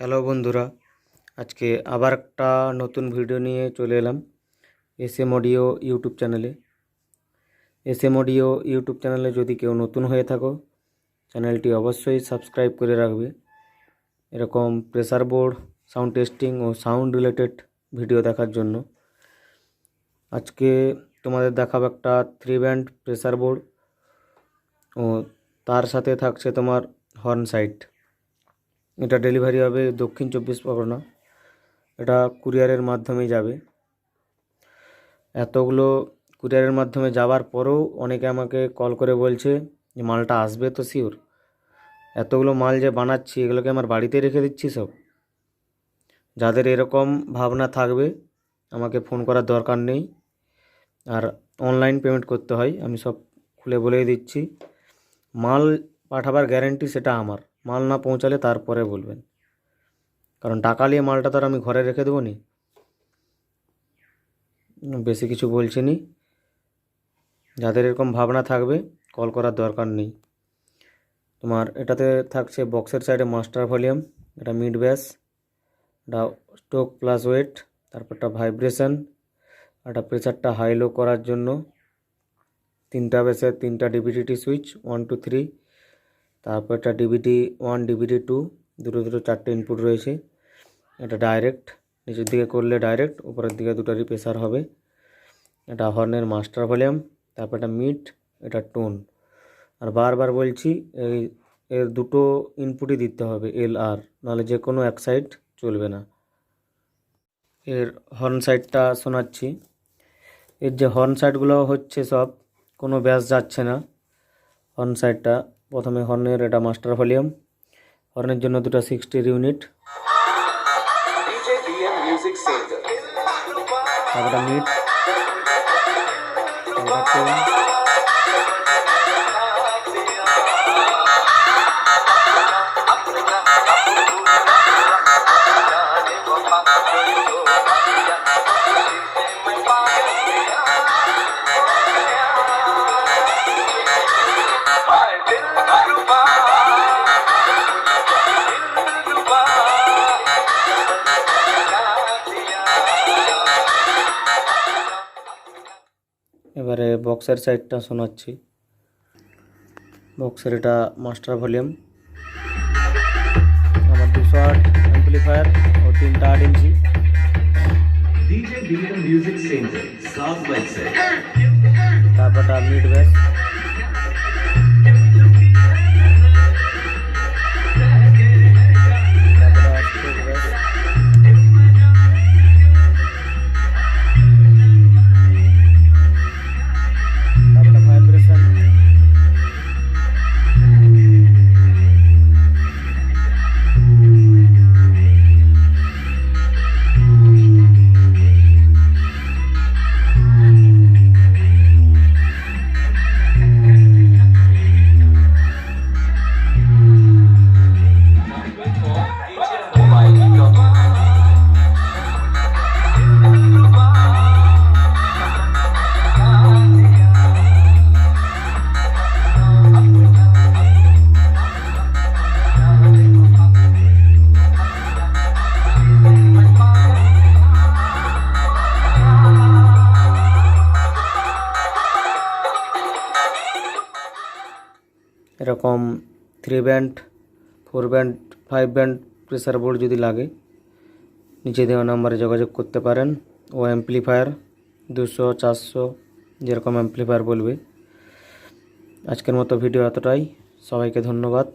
Hello বন্ধুরা, আজকে আবার একটা নতুন ভিডিও নিয়ে চলে এলাম এস এম অডিও ইউটিউব চ্যানেলে। এস এম অডিও ইউটিউব চ্যানেলে যদি কেউ নতুন হয়ে থাকো, চ্যানেলটি অবশ্যই সাবস্ক্রাইব করে রাখবে। এরকম প্রেসার বোর্ড সাউন্ড টেস্টিং ও সাউন্ড রিলেটেড ভিডিও দেখার জন্য। আজকে তোমাদের দেখাবো একটা থ্রি ব্যান্ড প্রেসার বোর্ড ও তার সাথে থাকছে তোমার হর্ন সাইট এটা ডেলিভারি হবে দক্ষিণ চব্বিশ পরগনা। এটা কুরিয়ারের মাধ্যমে যাবে। এতগুলো কুরিয়ারের মাধ্যমে যাওয়ার পরেও অনেকে আমাকে কল করে বলছে যে, মালটা আসবে তো শিওর এতগুলো মাল যে বানাচ্ছি এগুলোকে আমার বাড়িতে রেখে দিচ্ছি সব? যাদের এরকম ভাবনা থাকবে, আমাকে ফোন করার দরকার নেই। আর অনলাইন পেমেন্ট করতে হয়, আমি সব খুলে বলেই দিচ্ছি। মাল পাঠাবার গ্যারেন্টি সেটা আমার। মাল না পৌঁছালে তারপরে বলবেন। কারণ টাকা নিয়ে মালটা তো আর আমি ঘরে রেখে দেবো নি। বেশি কিছু বলছি নি। যাদের এরকম ভাবনা থাকবে কল করার দরকার নেই। তোমার এটাতে থাকছে বক্সের সাইডে মাস্টার ভলিউম এটা মিড ব্যাস এটা স্টোক প্লাস ওয়েট তারপরটা ভাইব্রেশন একটা প্রেসারটা হাই লো করার জন্য। তিনটা বেসের তিনটা ডিভিডিটি সুইচ ওয়ান টু থ্রি তারপর একটা ডিভিডি ওয়ান ডিভিডি টু দুটো দুটো, চারটে ইনপুট রয়েছে। এটা ডাইরেক্ট নিচের দিকে করলে ডাইরেক্ট উপরের দিকে দুটোরই প্রেসার হবে। এটা হর্নের মাস্টার ভলিউম তারপর এটা মিট এটা টোন আর বারবার বলছি, এই, এর দুটো ইনপুটই দিতে হবে এল আর নাহলে যে কোনো এক সাইড চলবে না। এর হর্ন সাইডটা শোনাচ্ছি। এর যে হর্ন সাইডগুলো হচ্ছে সব, কোনো ব্যাস যাচ্ছে না। হর্ন সাইডটা প্রথমে হর্নের এটা মাস্টার ভলিউম। হর্নের জন্য দুটো সিক্সটির ইউনিট. তারপরে মিট এবারে বক্সের সাইডটা শোনাচ্ছি। বক্সের এটা মাস্টার ভলিউম আমার দুশো আট অ্যাম্পলিফায়ার ও তিনটা আট ইঞ্চি. তারপরটা মিড ব্যাস এরকম three band four band five band pressure board যদি লাগে, নিচে দেওয়া নাম্বারে যোগাযোগ করতে পারেন। ও অ্যাম্পলিফায়ার দুশো, চারশো, যেরকম অ্যাম্পলিফায়ার বলবে। আজকের মতো ভিডিও এতটাই। সবাইকে ধন্যবাদ।